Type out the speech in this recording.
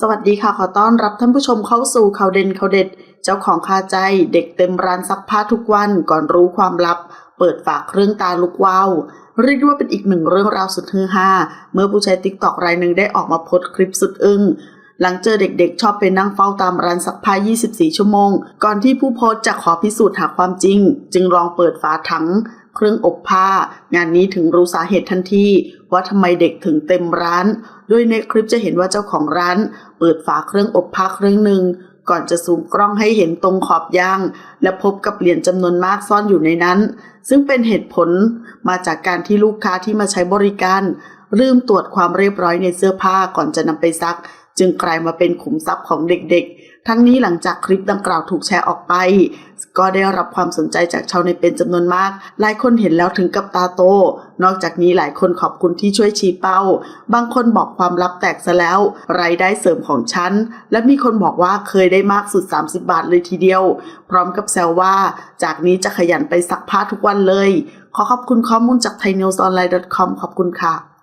สวัสดีค่ะ ขอต้อนรับท่านผู้ชมเข้าสู่ข่าวเด่นข่าวเด็ด เจ้าของคาใจเด็กเต็มร้านซักผ้าทุกวันก่อนรู้ความลับ เปิดฝากเครื่องตาลุกว้าวเรียกได้ว่าเป็นอีกหนึ่งเรื่องราวสุดฮือฮาเมื่อผู้ใช้ติ๊กตอกรายหนึ่งได้ออกมาโพสต์คลิปสุดอึ้งหลังเจอเด็กๆ ชอบไปนั่งเฝ้าตามร้านซักผ้า 24 ชั่วโมง ก่อนที่ผู้โพสต์จะขอพิสูจน์หาความจริง จึงลองเปิดฝาถัง เครื่องอบผ้า งานนี้ถึงรู้สาเหตุทันทีว่าทำไมเด็กถึงเต็มร้าน โดยในคลิปจะเห็นว่าเจ้าของร้าน เปิดฝาเครื่องอบผ้าเครื่องหนึ่งก่อนจะซูมกล้องให้เห็นตรงขอบย่าง และพบกับเหรียญจำนวนมากซ่อนอยู่ในนั้น ซึ่งเป็นเหตุผลมาจากการที่ลูกค้าที่มาใช้บริการ ลืมตรวจความเรียบร้อยในเสื้อผ้าก่อนจะนำไปซัก จึงกลายมาเป็นขุมทรัพย์ของเด็กๆ ทั้งนี้หลังจากคลิปดังกล่าวถูกแชร์ออกไป ก็ได้รับความสนใจจากชาวเน็ตเป็นจำนวนมาก หลายคนเห็นแล้วถึงกับตาโต นอกจากนี้หลายคนขอบคุณที่ช่วยชี้เป้า บางคนบอกความลับแตกซะแล้ว รายได้เสริมของฉัน และมีคนบอกว่าเคยได้มากสุด 30 บาทเลยทีเดียว พร้อมกับแซวว่า จากนี้จะขยันไปซักผ้าทุกวันเลย ขอขอบคุณข้อมูลจาก thainewsonline.com ขอบคุณค่ะ